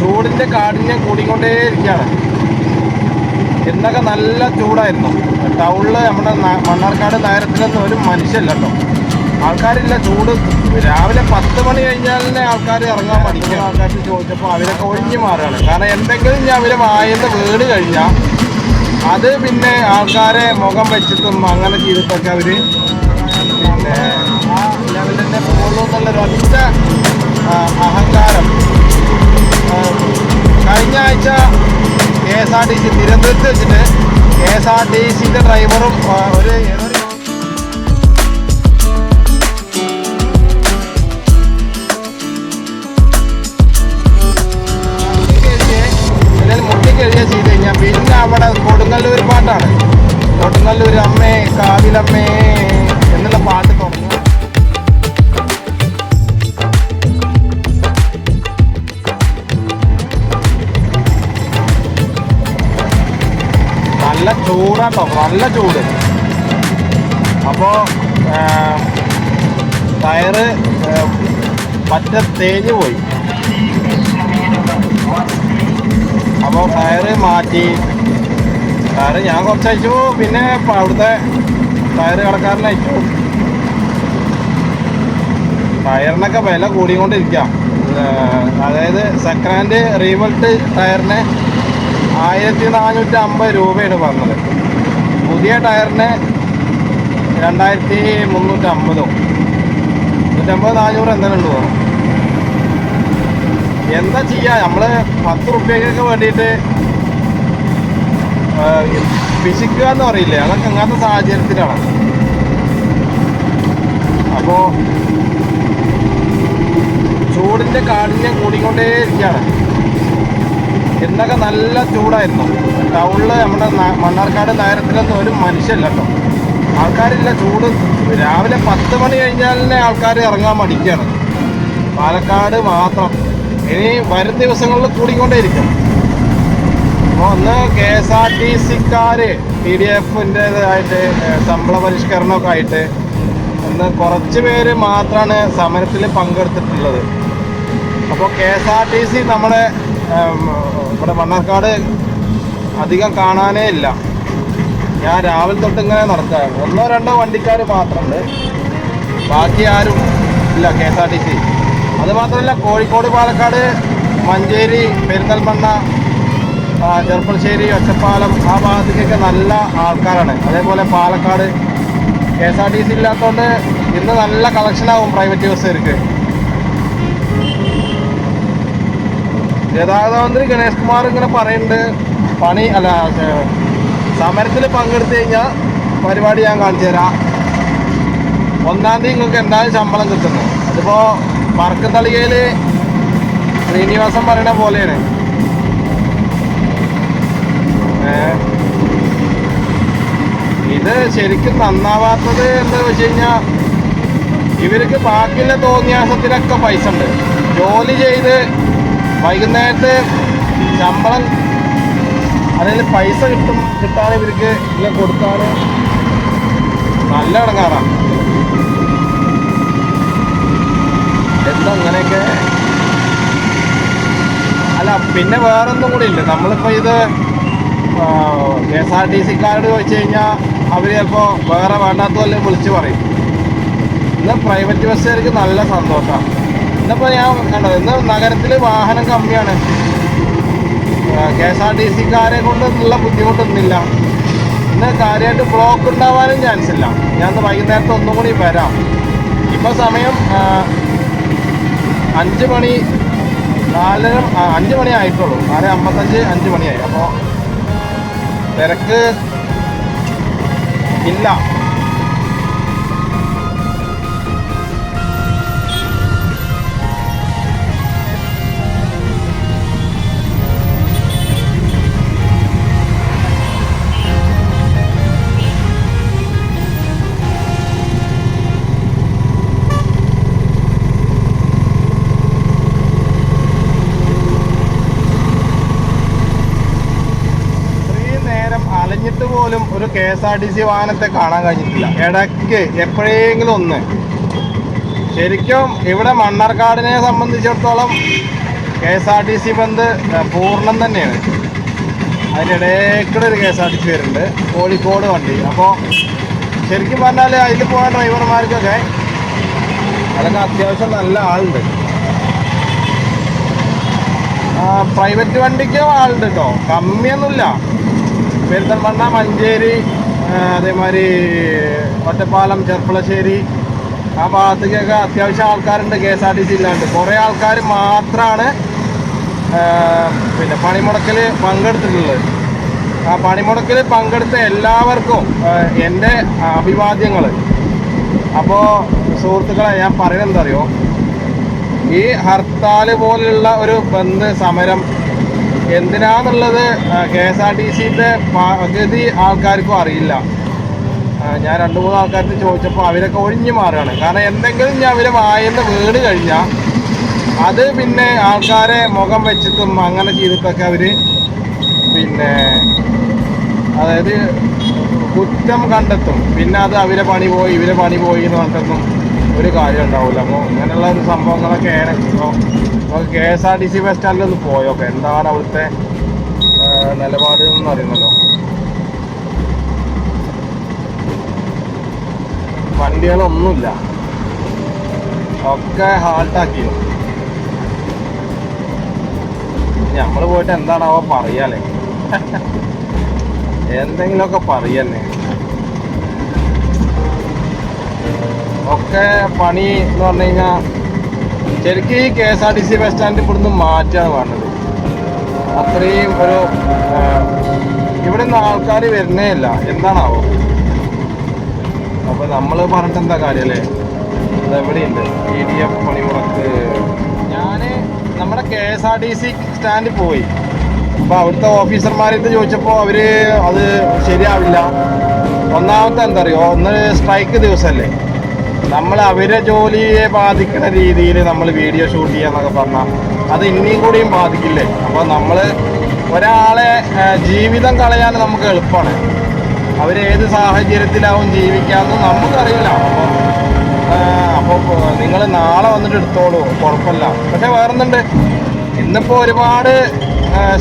ചൂടിന്റെ കാഠിന്യം കൂടിക്കൊണ്ടേ ഇരിക്കുകയാണ്. ഇന്നൊക്കെ നല്ല ചൂടായിരുന്നു. ടൗണിൽ നമ്മുടെ മണ്ണാർക്കാട് നഗരത്തിലൊന്നും ഒരു മനുഷ്യല്ല കേട്ടോ. ആൾക്കാരില്ല ചൂട്. രാവിലെ പത്ത് മണി കഴിഞ്ഞാൽ തന്നെ ആൾക്കാർ ഇറങ്ങാൻ പഠിക്കുന്ന ആൾക്കാർക്ക് ചോദിച്ചപ്പോൾ അവരൊക്കെ ഒഴിഞ്ഞു മാറുകയാണ്. കാരണം എന്തെങ്കിലും ഞാൻ അവരെ വായന്ന് വീട് കഴിഞ്ഞാൽ അത് പിന്നെ ആൾക്കാരെ മുഖം വെച്ചിട്ടും അങ്ങനെ ചെയ്തിട്ടൊക്കെ അവർ പിന്നെ ആ ലെവലിന്റെ തന്നെ പോകുള്ളൂ എന്നുള്ളൊരു ഒറ്റ അഹങ്കാരം കഴിഞ്ഞ ആഴ്ച K S R T C തിരുവനന്തപുരത്ത് വെച്ചിട്ട് കെ എസ് ആർ ടി സിന്റെ ഡ്രൈവറും ഒരു കൊടുങ്ങല്ലൂർ പാട്ടാണ്. കൊടുങ്ങല്ലൂർ അമ്മേ കാവിലമ്മേ എന്നുള്ള പാട്ട് ചൂടാട്ടോ നല്ല ചൂട്. അപ്പോൾ ടയറ് പറ്റ തേഞ്ഞു പോയി. അപ്പോൾ ടയറ് മാറ്റി. ടയറ് ഞാൻ കുറച്ച് അയച്ചു പിന്നെ അവിടുത്തെ ടയറ് കടക്കാരനെ അയച്ചു ടയറിനൊക്കെ വില കൂടിക്കൊണ്ടിരിക്കാം. അതായത് സെക്കൻഡ് ഹാൻഡ് റീവൾട്ട് ടയറിന് ആയിരത്തി നാനൂറ്റി അമ്പത് രൂപയാണ് പറഞ്ഞത്. പുതിയ ടയറിന് രണ്ടായിരത്തി മുന്നൂറ്റി അമ്പതോ നൂറ്റമ്പത് നാനൂറ് എന്തെങ്കിലും ഉണ്ട്? തോന്നുന്നു എന്താ ചെയ്യാ? നമ്മൾ പത്ത് റുപ്യക്കൊക്കെ വേണ്ടിയിട്ട് പിശിക്കുക എന്ന് പറയില്ലേ? അതൊക്കെ അങ്ങനത്തെ സാഹചര്യത്തിലാണ്. അപ്പോ ചൂടിന്റെ കാഠിന്യം കൂടിക്കൊണ്ടേ ഇരിക്കുകയാണ് ഇന്നൊക്കെ നല്ല ചൂടായിരുന്നു. ടൗണിൽ നമ്മുടെ മണ്ണാർക്കാട് നഗരത്തിലൊന്നും ഒരു മനുഷ്യല്ല കേട്ടോ. ആൾക്കാരില്ല ചൂട്. രാവിലെ പത്ത് മണി കഴിഞ്ഞാൽ ആൾക്കാർ ഇറങ്ങാൻ മടിക്കുകയാണ് പാലക്കാട് മാത്രം. ഇനി വരും ദിവസങ്ങളിൽ കൂടിക്കൊണ്ടേയിരിക്കും. അപ്പോൾ ഒന്ന് കെ എസ് ആർ ടി സിക്കാർ പി ഡി എഫിന്റെതായിട്ട് ശമ്പള പരിഷ്കരണമൊക്കെ ആയിട്ട് ഒന്ന് കുറച്ച് പേര് മാത്രമാണ് സമരത്തിൽ പങ്കെടുത്തിട്ടുള്ളത്. അപ്പോൾ K S R T C നമ്മുടെ ഇവിടെ മണ്ണാർക്കാട് അധികം കാണാനേ ഇല്ല. ഞാൻ രാവിലെ തൊട്ട് ഇങ്ങനെ നടക്കുകയാണ് ഒന്നോ രണ്ടോ വണ്ടിക്കാർ മാത്രമുണ്ട് ബാക്കി ആരും ഇല്ല K S R T C. അതുമാത്രമല്ല കോഴിക്കോട് പാലക്കാട് മഞ്ചേരി പെരിന്തൽമണ്ണ ചെറുപ്പശ്ശേരി ഒച്ചപ്പാലം ആ ഭാഗത്തേക്കൊക്കെ നല്ല ആൾക്കാരാണ്. അതേപോലെ Palakkad K S R T C ഇല്ലാത്തതുകൊണ്ട് ഇന്ന് നല്ല കളക്ഷൻ ആവും പ്രൈവറ്റ് ബസ്സുകാർക്ക് ഗതാഗത മന്ത്രി ഗണേഷ് കുമാർ ഇങ്ങനെ പറയുന്നുണ്ട്. പണി അല്ല സമരത്തിൽ പങ്കെടുത്തു കഴിഞ്ഞാൽ പരിപാടി ഞാൻ കാണിച്ചു തരാം. ഒന്നാം തീയതി നിങ്ങൾക്ക് എന്തായാലും ശമ്പളം കിട്ടുന്നു. അതിപ്പോൾ വർക്ക് പറക്കത്തളികയിൽ ശ്രീനിവാസൻ പറയണ പോലെയാണ്. ഇത് ശരിക്കും നന്നാവാത്തത് എന്താ വെച്ച് കഴിഞ്ഞാൽ ഇവർക്ക് ബാക്കിയുള്ള തോന്നിയാസത്തിനൊക്കെ പൈസ ഉണ്ട്. ജോലി ചെയ്ത് വൈകുന്നേരത്ത് ശമ്പളം അല്ലെങ്കിൽ പൈസ കിട്ടും കിട്ടാതെ ഇവർക്ക് ഇല്ല കൊടുത്താൽ നല്ല ഇടങ്ങാറാണ് എന്താ അങ്ങനെയൊക്കെ? അല്ല പിന്നെ വേറൊന്നും കൂടി ഇല്ല. നമ്മളിപ്പോൾ ഇത് കെ എസ് ആർ ടി സിക്കാരോട് ചോദിച്ചു കഴിഞ്ഞാൽ അവർ ചിലപ്പോൾ വേറെ വേണ്ടാത്തതല്ലേ വിളിച്ച് പറയും. ഇന്ന് പ്രൈവറ്റ് ബസ്സുകാർക്ക് നല്ല സന്തോഷമാണ് ഇന്നിപ്പോൾ ഞാൻ കണ്ടത് ഇന്ന് നഗരത്തിൽ വാഹനം കമ്മിയാണ്. കെ എസ് ആർ ടി സിക്കാരെ കൊണ്ട് നല്ല ബുദ്ധിമുട്ടൊന്നുമില്ല. ഇന്ന് കാര്യമായിട്ട് ബ്ലോക്ക് ഉണ്ടാവാനും ചാൻസ് ഇല്ല. ഞാൻ ഇന്ന് വൈകുന്നേരത്തെ ഒന്നും കൂടി വരാം. ഇപ്പോൾ സമയം അഞ്ചു മണി നാലര അഞ്ചു മണി ആയിട്ടുള്ളൂ. ആറ് അമ്പത്തഞ്ച് അഞ്ച് മണിയായി അപ്പോൾ തിരക്ക് ഇല്ല. K S R T C വാഹനത്തെ കാണാൻ കഴിഞ്ഞിട്ടില്ല. ഇടയ്ക്ക് എപ്പോഴെങ്കിലും ഒന്ന്. ശരിക്കും ഇവിടെ മണ്ണാർക്കാടിനെ സംബന്ധിച്ചിടത്തോളം K S R T C bandh പൂർണം തന്നെയാണ്. അതിനിടയ്ക്കൂടെ ഒരു K S R T C വരുന്നുണ്ട്. കോഴിക്കോട് വണ്ടി. അപ്പോൾ ശരിക്കും പറഞ്ഞാൽ അതിൽ പോയ ഡ്രൈവർമാർക്കൊക്കെ അതൊക്കെ അത്യാവശ്യം നല്ല ആളുണ്ട്. പ്രൈവറ്റ് വണ്ടിക്കും ആളുണ്ട് കേട്ടോ കമ്മിയൊന്നുമില്ല. പെരിന്തൽമണ്ണ മഞ്ചേരി അതേമാതിരി ഒറ്റപ്പാലം ചെർപ്പളശ്ശേരി. ആ ഭാഗത്തേക്കൊക്കെ അത്യാവശ്യം ആൾക്കാരുണ്ട് K S R T C ഇല്ലാണ്ട്. കുറേ ആൾക്കാർ മാത്രമാണ് പിന്നെ പണിമുടക്കിൽ പങ്കെടുത്തിട്ടുള്ളത്. ആ പണിമുടക്കിൽ പങ്കെടുത്ത എല്ലാവർക്കും എന്റെ അഭിവാദ്യങ്ങൾ അപ്പോൾ സുഹൃത്തുക്കളെ ഞാൻ പറയുന്നത് അറിയോ? ഈ ഹർത്താൽ പോലുള്ള ഒരു ബന്ധ സമരം എന്തിനാന്നുള്ളത് കെ എസ് ആർ ടി സിന്റെ പകുതി ആൾക്കാർക്കും അറിയില്ല. ഞാൻ രണ്ട് മൂന്ന് ആൾക്കാർക്ക് ചോദിച്ചപ്പോൾ അവരൊക്കെ ഒഴിഞ്ഞു മാറുകയാണ്. കാരണം എന്തെങ്കിലും ഞാൻ അവരെ വായന്ന് വീട് കഴിഞ്ഞാൽ അത് പിന്നെ ആൾക്കാരെ മുഖം വെച്ചിട്ടും അങ്ങനെ ചെയ്തിട്ടൊക്കെ അവർ പിന്നെ അതായത് കുറ്റം കണ്ടെത്തും. പിന്നെ അത് അവരെ പണി പോയി ഇവരെ പണി പോയി എന്ന് പറഞ്ഞിട്ടൊന്നും ഒരു കാര്യം ഉണ്ടാവില്ല അപ്പോൾ ഇങ്ങനെയുള്ള ഒരു സംഭവങ്ങളൊക്കെയാണ് ഇപ്പോൾ നമുക്ക് K S R T C bus സ്റ്റാൻഡിൽ ഒന്ന് പോയോക്കെ എന്താണ് അവിടുത്തെ നിലപാട് എന്ന് അറിയുന്നല്ലോ വണ്ടികളൊന്നുമില്ല. ഒക്കെ ഹാൾട്ടാക്കി നമ്മൾ പോയിട്ട് എന്താണാവോ പറയാലേ എന്തെങ്കിലുമൊക്കെ പറയന്നെ ഒക്കെ പണി എന്ന് പറഞ്ഞു കഴിഞ്ഞാൽ ശരിക്കും ഈ K S R T C bus stand ഇവിടുന്ന് മാറ്റാണ് വേണ്ടത്. അത്രയും ഒരു ഇവിടെ നിന്ന് ആൾക്കാർ വരുന്നേ ഇല്ല. എന്താണാവോ? അപ്പോൾ നമ്മൾ പറഞ്ഞിട്ട് എന്താ കാര്യല്ലേ? ഇതെവിടെയുണ്ട്? ഇ ഡി എഫ് പണിമുടക്ക്. ഞാൻ നമ്മുടെ K S R T C സ്റ്റാൻഡിൽ പോയി. അപ്പോൾ അവിടുത്തെ ഓഫീസർമാരെടുത്ത് ചോദിച്ചപ്പോൾ അവർ അത് ശരിയാവില്ല. ഒന്നാമത്തെ എന്താ അറിയോ? ഒന്ന് സ്ട്രൈക്ക് ദിവസമല്ലേ നമ്മൾ അവരെ ജോലിയെ ബാധിക്കുന്ന രീതിയിൽ നമ്മൾ വീഡിയോ ഷൂട്ട് ചെയ്യാന്നൊക്കെ പറഞ്ഞാൽ അത് ഇനിയും കൂടിയും ബാധിക്കില്ലേ? അപ്പോൾ നമ്മൾ ഒരാളെ ജീവിതം കളയാൻ നമുക്ക് എളുപ്പമാണ് അവരേത് സാഹചര്യത്തിലാവും ജീവിക്കാമെന്ന് നമുക്കറിയില്ല. അപ്പോൾ അപ്പോൾ നിങ്ങൾ നാളെ വന്നിട്ട് എടുത്തോളൂ. കുഴപ്പമില്ല പക്ഷെ വേറൊന്നുണ്ട്. ഇന്നിപ്പോൾ ഒരുപാട്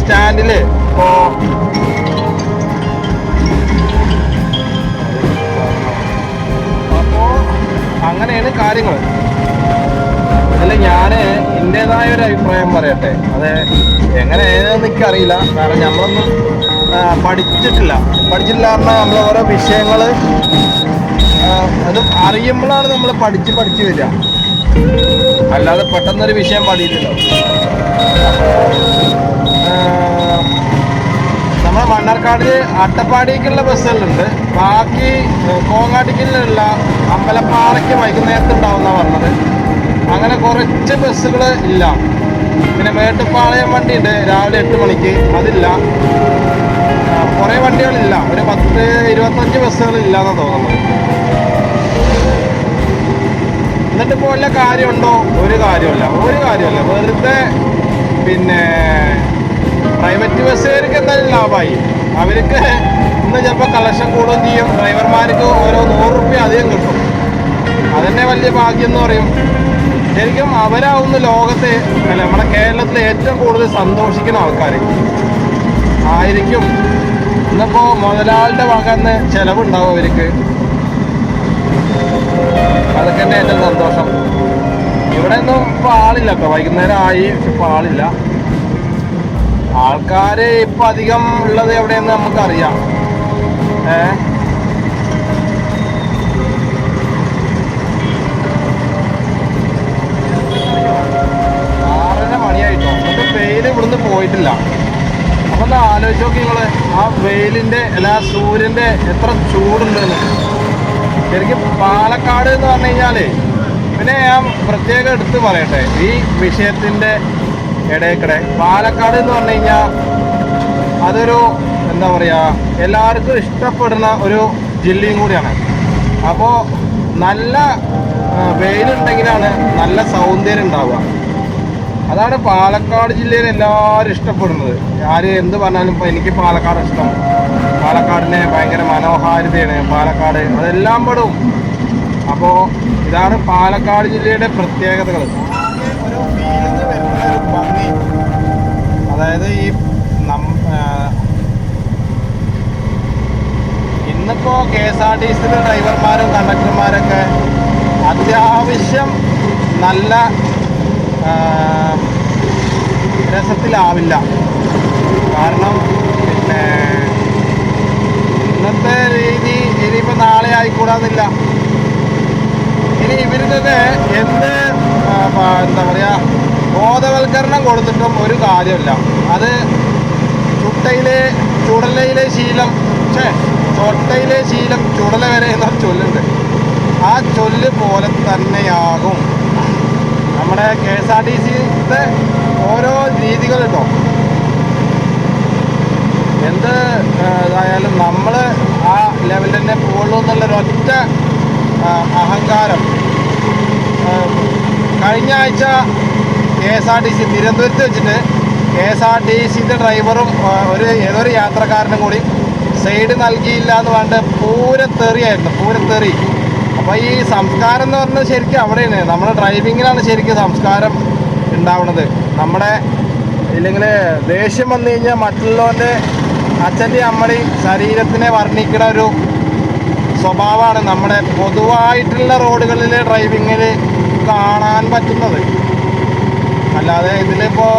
സ്റ്റാൻഡിൽ ഇപ്പോൾ അങ്ങനെയാണ് കാര്യങ്ങൾ അതിൽ ഞാൻ എന്റെതായ ഒരു അഭിപ്രായം പറയട്ടെ. അത് എങ്ങനെ ഏതെന്ന് എനിക്കറിയില്ല. കാരണം നമ്മളൊന്നും പഠിച്ചിട്ടില്ല. പഠിച്ചിട്ടില്ല പറഞ്ഞാൽ നമ്മൾ ഓരോ വിഷയങ്ങൾ അത് അറിയുമ്പോഴാണ് നമ്മൾ പഠിച്ച് പഠിച്ച് വരിക. അല്ലാതെ പെട്ടെന്നൊരു വിഷയം പഠിയില്ലല്ലോ നമ്മുടെ മണ്ണാർക്കാട് അട്ടപ്പാടിക്കുള്ള ബസ്സുകളുണ്ട് ബാക്കി കോങ്ങാട്ടിക്കുള്ള അമ്പലപ്പാറയ്ക്ക് വൈകുന്നേരത്ത് ഉണ്ടാവുന്ന പറഞ്ഞത്. അങ്ങനെ കുറച്ച് ബസ്സുകൾ ഇല്ല. പിന്നെ മേട്ടുപ്പാളയം വണ്ടി ഉണ്ട് രാവിലെ എട്ട് മണിക്ക്. അതില്ല. കുറേ വണ്ടികളില്ല. ഒരു പത്ത് ഇരുപത്തഞ്ച് ബസ്സുകൾ ഇല്ലാന്ന് തോന്നുന്നു എന്നിട്ട് ഇപ്പോൾ വല്ല കാര്യമുണ്ടോ? ഒരു കാര്യമില്ല ഒരു കാര്യമില്ല വെറുതെ പിന്നെ പ്രൈവറ്റ് ബസ്സുകാർക്ക് എന്തായാലും ലാഭമായി. അവർക്ക് ഇന്ന് ചിലപ്പോൾ കളക്ഷൻ കൂടുകയും ചെയ്യും. ഡ്രൈവർമാർക്ക് ഓരോ നൂറ് റുപ്യ അധികം കിട്ടും. അതന്നെ വലിയ ഭാഗ്യം എന്ന് പറയും. ശരിക്കും അവരാവുന്ന ലോകത്തെ അല്ല നമ്മുടെ കേരളത്തിലെ ഏറ്റവും കൂടുതൽ സന്തോഷിക്കുന്ന ആൾക്കാർ. ആയിരിക്കും. ഇന്നിപ്പോൾ മുതലാളിന്റെ വകന്ന് ചിലവുണ്ടാവും അവർക്ക്. അതൊക്കെ തന്നെ ഏറ്റവും സന്തോഷം. ഇവിടെ ഒന്നും ഇപ്പോൾ ആളില്ല കേട്ടോ. വൈകുന്നേരം ആയി പക്ഷെ ഇപ്പൊ ആളില്ല. ആൾക്കാര് ഇപ്പൊ അധികം ഉള്ളത് എവിടെയെന്ന് നമുക്കറിയാം. ഏ? ആറര മണിയായിട്ടോ. എന്നിട്ട് വെയിൽ ഇവിടുന്ന് പോയിട്ടില്ല. അപ്പൊ ഒന്ന് ആലോചിച്ച് നോക്കി നിങ്ങൾ ആ വെയിലിന്റെ അല്ല സൂര്യന്റെ എത്ര ചൂടുണ്ടെന്ന്. ശരിക്കും പാലക്കാട് എന്ന് പറഞ്ഞു കഴിഞ്ഞാൽ പിന്നെ ഞാൻ പ്രത്യേകം എടുത്ത് പറയട്ടെ ഈ വിഷയത്തിന്റെ ഇടയ്ക്കിടെ. പാലക്കാട് എന്ന് പറഞ്ഞു കഴിഞ്ഞാൽ അതൊരു എന്താ പറയുക എല്ലാവർക്കും ഇഷ്ടപ്പെടുന്ന ഒരു ജില്ലയും കൂടിയാണ്. അപ്പോൾ നല്ല വെയിലുണ്ടെങ്കിലാണ് നല്ല സൗന്ദര്യം ഉണ്ടാവുക. അതാണ് പാലക്കാട് ജില്ലയിൽ എല്ലാവരും ഇഷ്ടപ്പെടുന്നത്. ആര് എന്ത് പറഞ്ഞാലും ഇപ്പൊ എനിക്ക് പാലക്കാട് ഇഷ്ടം. പാലക്കാടിനെ ഭയങ്കര മനോഹാരിതയാണ്. പാലക്കാട് അതെല്ലാം പെടും. അപ്പോൾ ഇതാണ് പാലക്കാട് ജില്ലയുടെ പ്രത്യേകതകൾ. ഒരു അതായത് ഈ ഇന്നിപ്പോ കെ എസ് ആർ ടി സിയിലെ ഡ്രൈവർമാരും കണ്ടക്ടർമാരൊക്കെ അത്യാവശ്യം നല്ല രസത്തിലാവില്ല. കാരണം പിന്നെ ഇന്നത്തെ രീതി ഇനിയിപ്പോൾ നാളെ ആയിക്കൂടാന്നില്ല. ഇനി ഇവരുടെ എന്ത് എന്താ പറയുക ബോധവൽക്കരണം കൊടുത്തിട്ടും ഒരു കാര്യമില്ല. അത് ചുട്ടയിലെ ചുടലയിലെ ശീലം ഛേ ചൊട്ടയിലെ ശീലം ചുടല വരെ എന്നൊരു ചൊല്ലുണ്ട്. ആ ചൊല്ല് പോലെ തന്നെയാകും നമ്മുടെ കെ എസ് ആർ ടി സിയുടെ ഓരോ രീതികളുണ്ടോ എന്ത് ആ, ഇതായാലും നമ്മൾ ആ ലെവലിൽ തന്നെ പോകുള്ളൂ എന്നുള്ളൊരൊറ്റ ആ, അഹങ്കാരം ആ, കഴിഞ്ഞ ആഴ്ച K S R T C തിരുവനന്തപുരത്ത് വെച്ചിട്ട് കെ എസ് ആർ ടി സിന്റെ ഡ്രൈവറും ഒരു ഏതൊരു യാത്രക്കാരനും കൂടി സൈഡ് നൽകിയില്ല എന്ന് പറഞ്ഞിട്ട് പൂരത്തെറിയായിരുന്നു പൂരത്തെറി. അപ്പോൾ ഈ സംസ്കാരം എന്ന് പറഞ്ഞാൽ ശരിക്കും അവിടെയാണ്. നമ്മുടെ ഡ്രൈവിങ്ങിലാണ് ശരിക്കും സംസ്കാരം ഉണ്ടാവുന്നത്. നമ്മുടെ ഇല്ലെങ്കിൽ ദേഷ്യം വന്നു കഴിഞ്ഞാൽ മറ്റുള്ളവന്റെ അച്ഛന്റെ അമ്മടി ശരീരത്തിനെ വർണിക്കുന്ന ഒരു സ്വഭാവമാണ് നമ്മുടെ പൊതുവായിട്ടുള്ള റോഡുകളിലെ ഡ്രൈവിങ്ങിൽ കാണാൻ പറ്റുന്നത്. അല്ലാതെ ഇതിലിപ്പോൾ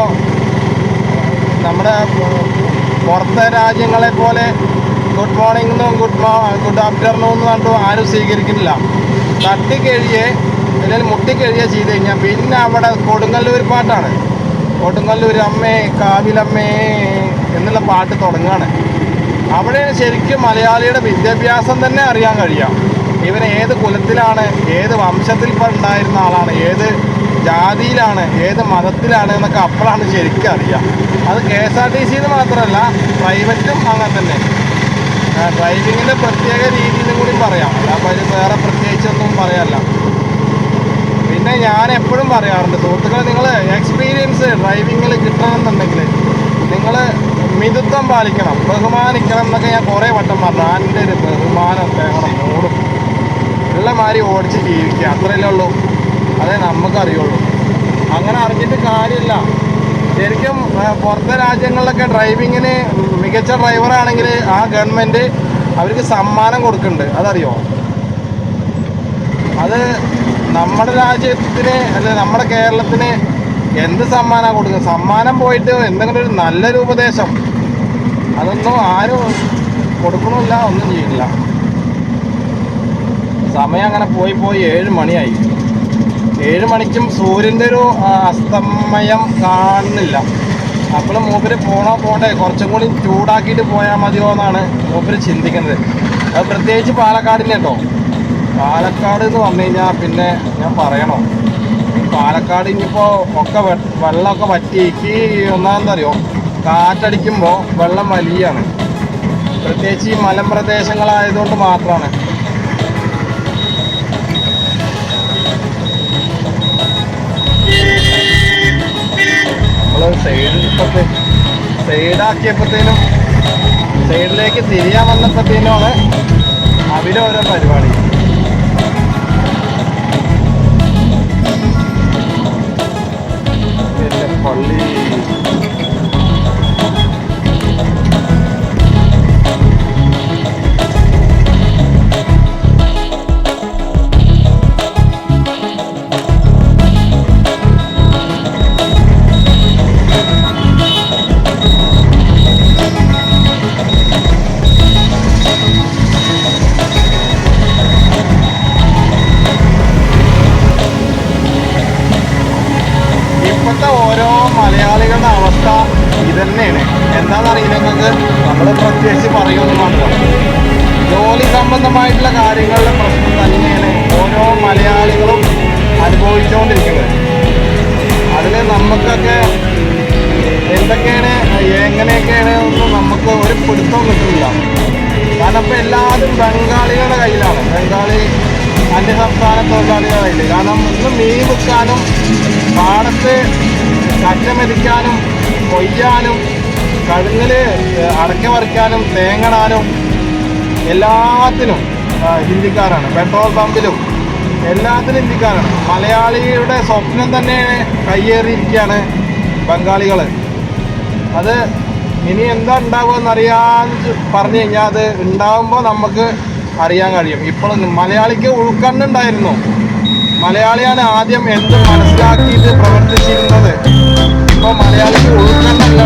നമ്മുടെ പുറത്തെ രാജ്യങ്ങളെ പോലെ ഗുഡ് മോർണിംഗ് എന്നും ഗുഡ് മോ ഗുഡ് ആഫ്റ്റർനൂൺ എന്ന് പറഞ്ഞിട്ട് ആരും സ്വീകരിക്കുന്നില്ല. തട്ടിക്കഴിയെ അല്ലെങ്കിൽ മുട്ടിക്കഴിയെ ചെയ്ത് കഴിഞ്ഞാൽ പിന്നെ അവിടെ കൊടുങ്ങല്ലൂർ പാട്ടാണ്. കൊടുങ്ങല്ലൂർ അമ്മേ കാവിലമ്മേ എന്നുള്ള പാട്ട് തുടങ്ങുകയാണ് അവിടെ ശരിക്കും മലയാളിയുടെ വിദ്യാഭ്യാസം തന്നെ അറിയാൻ കഴിയാം. ഇവൻ ഏത് കുലത്തിലാണ് ഏത് വംശത്തിൽ ഉണ്ടായിരുന്ന ആളാണ് ഏത് ജാതിയിലാണ് ഏത് മതത്തിലാണ് എന്നൊക്കെ അപ്പോഴാണ് ശരിക്കും അറിയാം അത് കെ എസ് ആർ ടി സിന്ന് മാത്രമല്ല പ്രൈവറ്റും അങ്ങനെ തന്നെ. ഡ്രൈവിങ്ങിന്റെ പ്രത്യേക രീതിയിലും കൂടി പറയാം. അപ്പോൾ അതിൽ വേറെ പ്രത്യേകിച്ചൊന്നും പറയാനല്ല പിന്നെ ഞാൻ എപ്പോഴും പറയാറുണ്ട് സുഹൃത്തുക്കൾ നിങ്ങൾ എക്സ്പീരിയൻസ് ഡ്രൈവിങ്ങിൽ കിട്ടണമെന്നുണ്ടെങ്കിൽ നിങ്ങൾ മിതത്വം പാലിക്കണം ബഹുമാനിക്കണം എന്നൊക്കെ ഞാൻ കുറേ വട്ടം പറഞ്ഞു. ആന്റെ ഒരു ബഹുമാനം തേങ്ങണം ഓടും ഉള്ള മാതിരി ഓടിച്ച് ജീവിക്കുക. അത്രയല്ലേ ഉള്ളൂ. അതേ നമുക്കറിയുള്ളൂ. അങ്ങനെ അറിഞ്ഞിട്ട് കാര്യമില്ല. ശരിക്കും പുറത്തെ രാജ്യങ്ങളിലൊക്കെ ഡ്രൈവിങ്ങിന് മികച്ച ഡ്രൈവറാണെങ്കിൽ ആ ഗവൺമെന്റ് അവർക്ക് സമ്മാനം കൊടുക്കുന്നുണ്ട്. അതറിയോ? അത് നമ്മുടെ രാജ്യത്തിന് അല്ലെ നമ്മുടെ കേരളത്തിന് എന്ത് സമ്മാനമാണ് കൊടുക്കുക സമ്മാനം പോയിട്ട് എന്തെങ്കിലും ഒരു നല്ലൊരു ഉപദേശം. അതൊന്നും ആരും കൊടുക്കണമില്ല ഒന്നും ചെയ്യില്ല സമയം അങ്ങനെ പോയി പോയി ഏഴ് മണിയായി. ഏഴ് മണിക്കും സൂര്യന്റെ ഒരു അസ്തമയം കാണുന്നില്ല. അപ്പോൾ മൂപ്പര് പോണോ പോണ്ടേ? കുറച്ചും കൂടി ചൂടാക്കിയിട്ട് പോയാൽ മതിയോ എന്നാണ് മൂപ്പര് ചിന്തിക്കുന്നത്. അത് പ്രത്യേകിച്ച് പാലക്കാടിന് കേട്ടോ. പാലക്കാട് എന്ന് പറഞ്ഞു കഴിഞ്ഞാൽ പിന്നെ ഞാൻ പറയണോ? പാലക്കാട് ഇനിയിപ്പോൾ ഒക്കെ വെള്ളമൊക്കെ വറ്റിക്ക് ഒന്നാമെന്താ അറിയോ കാറ്റടിക്കുമ്പോൾ വെള്ളം വലിയാണ്. പ്രത്യേകിച്ച് ഈ മലമ്പ്രദേശങ്ങളായതുകൊണ്ട് മാത്രമാണ് നമ്മൾ ഇപ്പോഴത്തെ സൈഡാക്കിയപ്പോഴത്തേനും സൈഡിലേക്ക് തിരിയാൻ വന്നപ്പോഴത്തേനുമാണ് അവിടെ ഓരോ പരിപാടി. പള്ളി കാരണം ഇന്ന് മീൻ വിൽക്കാനും പാടത്ത് കറ്റമെതിക്കാനും കൊയ്യാനും കഴുങ്ങിൽ അടക്ക പറിക്കാനും തേങ്ങടാനും എല്ലാത്തിനും ഹിന്ദിക്കാരാണ്. പെട്രോൾ പമ്പിലും എല്ലാത്തിനും ഹിന്ദിക്കാരാണ്. മലയാളിയുടെ സ്വപ്നം തന്നെ കയ്യേറിയിരിക്കുകയാണ് ബംഗാളികൾ അത് ഇനി എന്താ ഉണ്ടാവുക അറിയാൻ പറഞ്ഞു കഴിഞ്ഞാൽ അത് ഉണ്ടാവുമ്പോൾ നമുക്ക് അറിയാൻ കഴിയും. ഇപ്പോൾ മലയാളിക്ക് ഉൾക്കണ്ണുണ്ടായിരുന്നു. മലയാളിയാണ് ആദ്യം എന്ത് മനസ്സിലാക്കിയിട്ട് പ്രവർത്തിച്ചിരുന്നത്? ഇപ്പൊ മലയാളിക്ക് ഉൾക്കണ്ണല്ല